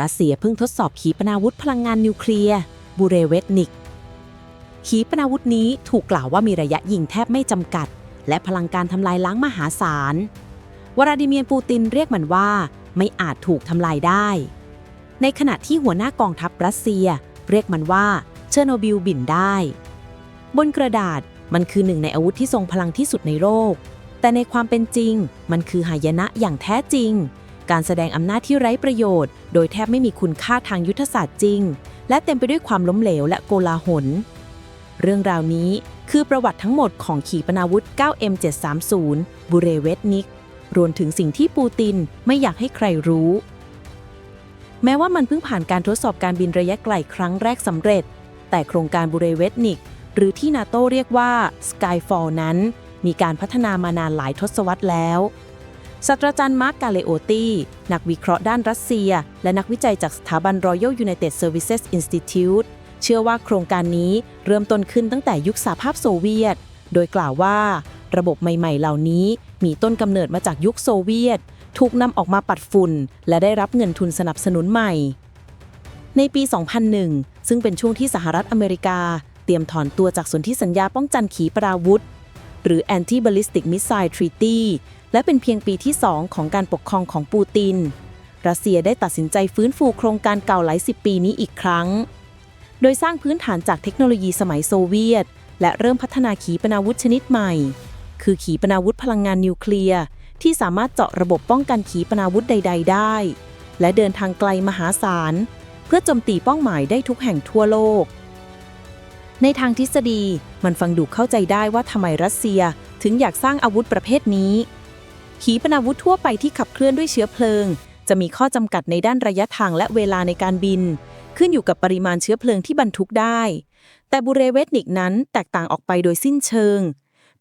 รัสเซียเพิ่งทดสอบขีปนาวุธพลังงานนิวเคลียร์บูเรเวตนิก ขีปนาวุธนี้ถูกกล่าวว่ามีระยะยิงแทบไม่จำกัด และพลังการทำลายล้างมหาศาล วลาดิเมียร์ปูตินเรียกมันว่า ไม่อาจถูกทำลายได้ ในขณะที่หัวหน้ากองทัพรัสเซีย เรียกมันว่าเชอร์โนบิลบินได้ บนกระดาษมันคือหนึ่งในอาวุธที่ทรงพลังที่สุดในโลกแต่ในความเป็นจริง มันคือหายนะอย่างแท้จริง การแสดงอำนาจที่ไร้ประโยชน์ โดยแทบไม่มีคุณค่าทางยุทธศาสตร์จริง และเต็มไปด้วยความล้มเหลวและโกลาหล เรื่องราวนี้คือประวัติทั้งหมดของขีปนาวุธ 9M730 บูเรเวตนิก รวมถึงสิ่งที่ปูตินไม่อยากให้ใครรู้ แม้ว่ามันเพิ่งผ่านการทดสอบการบินระยะไกลครั้งแรกสำเร็จ แต่โครงการบูเรเวตนิก หรือที่นาโตเรียกว่า Skyfall นั้น มีการพัฒนามานานหลายทศวรรษแล้ว ศาสตราจารย์มาร์กกาเลโอตีนักวิเคราะห์ด้านรัสเซีย และนักวิจัยจากสถาบัน Royal United Services Institute เชื่อว่าโครงการนี้เริ่มต้นขึ้นตั้งแต่ยุคสหภาพโซเวียต โดยกล่าวว่า ระบบใหม่ ๆ เหล่านี้มีต้นกำเนิดมาจากยุคโซเวียต ถูกนำออกมาปัดฝุ่น และได้รับเงินทุนสนับสนุนใหม่ ในปี 2001 ซึ่งเป็นช่วงที่สหรัฐอเมริกา เตรียมถอนตัวจากสนธิสัญญาป้องกันขีปนาวุธ หรือ Anti-Ballistic Missile Treaty และเป็นเพียงปีที่ 2 ของการปกครองของปูติน รัสเซียได้ตัดสินใจฟื้นฟูโครงการเก่าหลายสิบปีนี้อีกครั้ง โดยสร้างพื้นฐานจากเทคโนโลยีสมัยโซเวียต และเริ่มพัฒนาขีปนาวุธชนิดใหม่ คือขีปนาวุธพลังงานนิวเคลียร์ที่สามารถเจาะระบบป้องกันขีปนาวุธใด ๆ ได้ และเดินทางไกลมหาศาล เพื่อโจมตีเป้าหมายได้ทุกแห่งทั่วโลก ในทางทฤษฎีมันฟังดูเข้าใจได้ว่าทำไมรัสเซียถึงอยากสร้างอาวุธประเภทนี้ ขีปนาวุธทั่วไปที่ขับเคลื่อนด้วยเชื้อเพลิง จะมีข้อจำกัดในด้านระยะทางและเวลาในการบิน ขึ้นอยู่กับปริมาณเชื้อเพลิงที่บรรทุกได้ แต่บูเรเวตนิกนั้นแตกต่างออกไปโดยสิ้นเชิง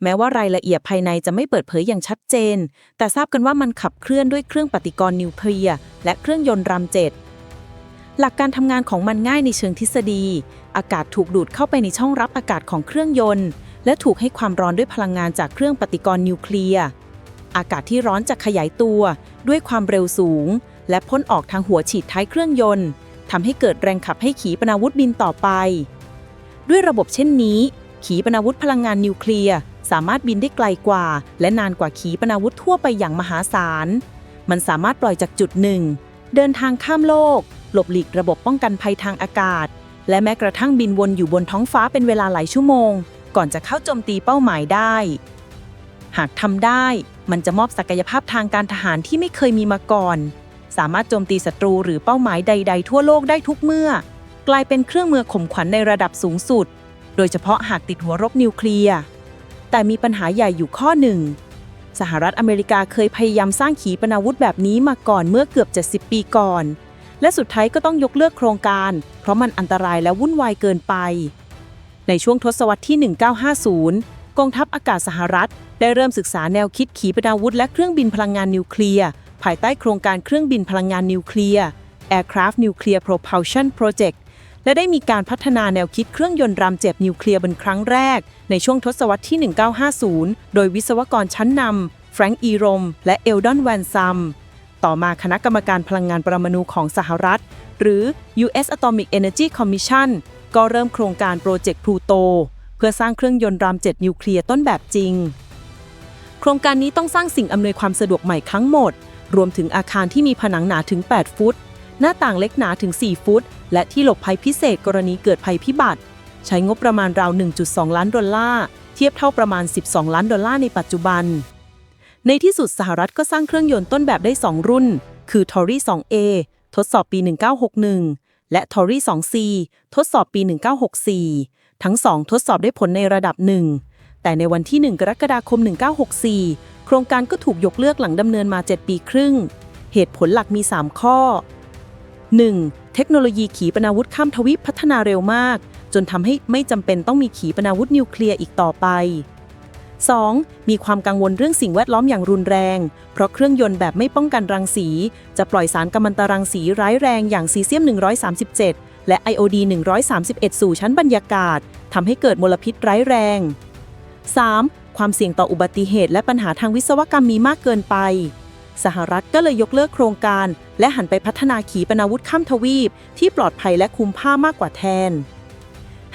แม้ว่ารายละเอียดภายในจะไม่เปิดเผยอย่างชัดเจน แต่ทราบกันว่ามันขับเคลื่อนด้วยเครื่องปฏิกรณ์นิวเคลียร์และเครื่องยนต์รามเจ็ดหลักการทำงานของมันง่ายในเชิงทฤษฎี อากาศถูกดูดเข้าไปในช่องรับอากาศของเครื่องยนต์ และถูกให้ความร้อนด้วยพลังงานจากเครื่องปฏิกรณ์นิวเคลียร์ อากาศที่ร้อนจะขยายตัว ด้วยความเร็วสูง และพ่นออกทางหัวฉีดท้ายเครื่องยนต์ทำให้เกิดแรงขับให้ขีปนาวุธบินต่อไป ด้วยระบบเช่นนี้ ขีปนาวุธพลังงานนิวเคลียร์สามารถบินได้ไกลกว่า และนานกว่าขีปนาวุธทั่วไปอย่างมหาศาล มันสามารถปล่อยจากจุดหนึ่ง เดินทางข้ามโลก หลบหลีกระบบป้องกันภัยทางอากาศ และแม้กระทั่งบินวนอยู่บนท้องฟ้าเป็นเวลาหลายชั่วโมง ก่อนจะเข้าโจมตีเป้าหมายได้ หากทำได้ มันจะมอบศักยภาพทางการทหารที่ไม่เคยมีมาก่อน สามารถโจมตีศัตรูหรือเป้าหมายใด ๆ ทั่วโลกได้ทุกเมื่อ กลายเป็นเครื่องมือข่มขวัญในระดับสูงสุด โดยเฉพาะหากติดหัวรบนิวเคลียร์ แต่มีปัญหาใหญ่อยู่ข้อหนึ่ง สหรัฐอเมริกาเคยพยายามสร้างขีปนาวุธแบบนี้มาก่อนเมื่อเกือบ 70 ปีก่อน และสุดท้ายก็ต้องยกเลิกโครงการ เพราะมันอันตรายและวุ่นวายเกินไป ในช่วงทศวรรษที่ 1950 กองทัพอากาศสหรัฐ ได้เริ่มศึกษาแนวคิดขีปนาวุธและเครื่องบินพลังงานนิวเคลียร์ภายใต้โครงการเครื่องบินพลังงานนิวเคลียร์ Aircraft Nuclear Propulsion Project และได้มีการพัฒนาแนวคิดเครื่องยนต์รามเจ็บนิวเคลียร์เป็นครั้งแรก ในช่วงทศวรรษที่ 1950 โดยวิศวกรชั้นนำแฟรงก์อีรม และเอลดอนแวนซัม ต่อมาคณะกรรมการพลังงานปรมาณูของสหรัฐ หรือ U.S. Atomic Energy Commission ก็เริ่มโครงการโปรเจกต์พลูโต เพื่อสร้างเครื่องยนต์รามเจ็ดนิวเคลียร์ต้นแบบจริง โครงการนี้ต้องสร้างสิ่งอำนวยความสะดวกใหม่ทั้งหมด รวมถึงอาคารที่มีผนังหนาถึง 8 ฟุต หน้าต่างเล็กหนาถึง 4 ฟุต และที่หลบภัยพิเศษกรณีเกิดภัยพิบัติ ใช้งบประมาณราว 1.2 ล้านดอลลาร์เทียบเท่าประมาณ 12 ล้านดอลลาร์ในปัจจุบัน ในที่สุดสหรัฐก็สร้างเครื่องยนต์ต้นแบบได้ 2 รุ่น คือ Tory 2A ทดสอบปี 1961 และ Tory 2C ทดสอบปี 1964 ทั้งสองทดสอบได้ผลในระดับหนึ่ง แต่ในวันที่ 1 กรกฎาคม 1964 โครงการก็ถูกยกเลิกหลังดำเนินมา 7 ปีครึ่ง เหตุผลหลักมี 3 ข้อ 1. เทคโนโลยีขีปนาวุธข้ามทวีปพัฒนาเร็วมาก จนทำให้ไม่จำเป็นต้องมีขีปนาวุธนิวเคลียร์อีกต่อไป 2. มีความกังวลเรื่องสิ่งแวดล้อมอย่างรุนแรง เพราะเครื่องยนต์แบบไม่ป้องกันรังสี จะปล่อยสารกัมมันตรังสีร้ายแรงอย่างซีเซียม 137 และไอโอดี131 สู่ชั้นบรรยากาศทำให้เกิดมลพิษร้ายแรง 3. ความเสี่ยงต่ออุบัติเหตุและปัญหาทางวิศวกรรมมีมากเกินไป สหรัฐก็เลยยกเลิกโครงการ และหันไปพัฒนาขีปนาวุธข้ามทวีป ที่ปลอดภัยและคุ้มค่ามากกว่าแทน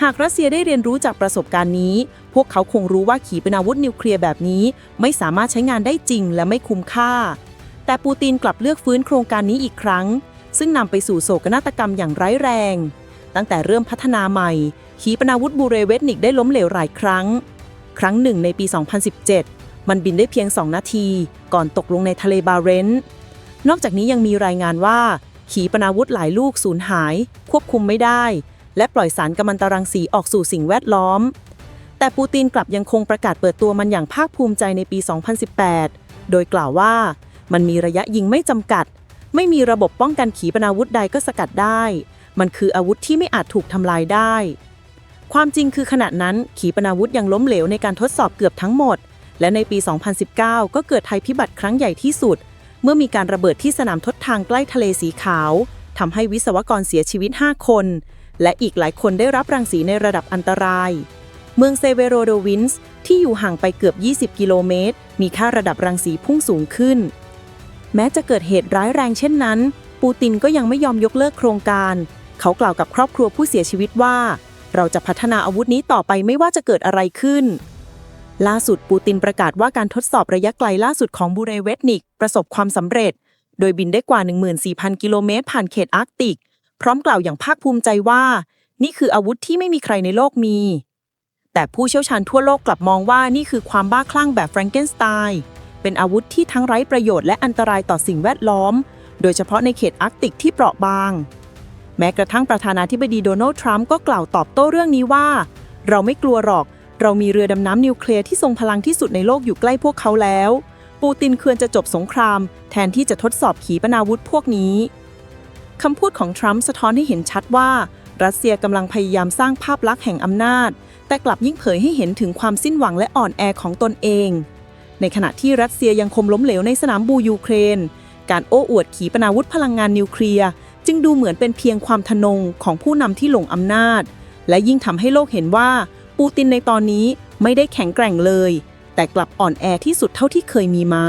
หากรัสเซียได้เรียนรู้จากประสบการณ์นี้ พวกเขาคงรู้ว่าขีปนาวุธนิวเคลียร์แบบนี้ ไม่สามารถใช้งานได้จริงและไม่คุ้มค่า แต่ปูตินกลับเลือกฟื้นโครงการนี้อีกครั้ง ซึ่งนำไปสู่โศกนาฏกรรมอย่างร้ายแรง ตั้งแต่เริ่มพัฒนาใหม่ ขีปนาวุธบูเรเวตนิกได้ล้มเหลวหลายครั้ง ครั้งหนึ่งในปี 2017 มันบินได้เพียง 2 นาที ก่อนตกลงในทะเลบาเรนต์นอกจากนี้ยังมีรายงานว่า ขีปนาวุธหลายลูกสูญหาย ควบคุมไม่ได้ และปล่อยสารกัมมันตรังสีออกสู่สิ่งแวดล้อม แต่ปูตินกลับยังคงประกาศเปิดตัวมันอย่างภาคภูมิใจในปี 2018 โดยกล่าวว่ามันมีระยะยิงไม่จำกัด ไม่มีระบบป้องกันขีปนาวุธใดก็สกัดได้ มันคืออาวุธที่ไม่อาจถูกทำลายได้ ความจริงคือขณะนั้นขีปนาวุธยังล้มเหลวในการทดสอบเกือบทั้งหมด และในปี 2019 ก็เกิดภัยพิบัติครั้งใหญ่ที่สุด เมื่อมีการระเบิดที่สนามทดทางใกล้ทะเลสีขาวทำให้วิศวกรเสียชีวิต 5 คน และอีกหลายคนได้รับรังสีในระดับอันตราย เมืองเซเวโรโดวินส์ที่อยู่ห่างไปเกือบ 20 กิโลเมตร มีค่าระดับรังสีพุ่งสูงขึ้น แม้จะเกิดเหตุร้ายแรงเช่นนั้น ปูตินก็ยังไม่ยอมยกเลิกโครงการ เขากล่าวกับครอบครัวผู้เสียชีวิตว่า เราจะพัฒนาอาวุธนี้ต่อไปไม่ว่าจะเกิดอะไรขึ้น ล่าสุดปูตินประกาศว่าการทดสอบระยะไกลล่าสุดของบูเรเวตนิก ประสบความสำเร็จ โดยบินได้กว่า 14,000 กิโลเมตรผ่านเขตอาร์กติก พร้อมกล่าวอย่างภาคภูมิใจว่า นี่คืออาวุธที่ไม่มีใครในโลกมี แต่ผู้เชี่ยวชาญทั่วโลกกลับมองว่านี่คือความบ้าคลั่งแบบแฟรงเกนสไตน์ เป็นอาวุธที่ทั้งไร้ประโยชน์และอันตรายต่อสิ่งแวดล้อม โดยเฉพาะในเขตอาร์กติกที่เปราะบาง แม้กระทั่งประธานาธิบดีโดนัลด์ทรัมป์ก็กล่าวตอบโต้เรื่องนี้ว่า เราไม่กลัวหรอก เรามีเรือดำน้ำนิวเคลียร์ที่ทรงพลังที่สุดในโลกอยู่ใกล้พวกเขาแล้ว ปูตินควรจะจบสงคราม แทนที่จะทดสอบขีปนาวุธพวกนี้คำพูดของทรัมป์สะท้อนให้เห็นชัดว่า รัสเซียกำลังพยายามสร้างภาพลักษณ์แห่งอำนาจ แต่กลับยิ่งเผยให้เห็นถึงความสิ้นหวังและอ่อนแอของตนเอง ในขณะที่รัสเซียยังคงล้มเหลวในสนามบูยูเครน การโอ้อวดขีปนาวุธพลังงานนิวเคลียร์จึงดูเหมือนเป็นเพียงความทะนงของผู้นำที่หลงอำนาจ และยิ่งทำให้โลกเห็นว่า ปูตินในตอนนี้ไม่ได้แข็งแกร่งเลย แต่กลับอ่อนแอที่สุดเท่าที่เคยมีมา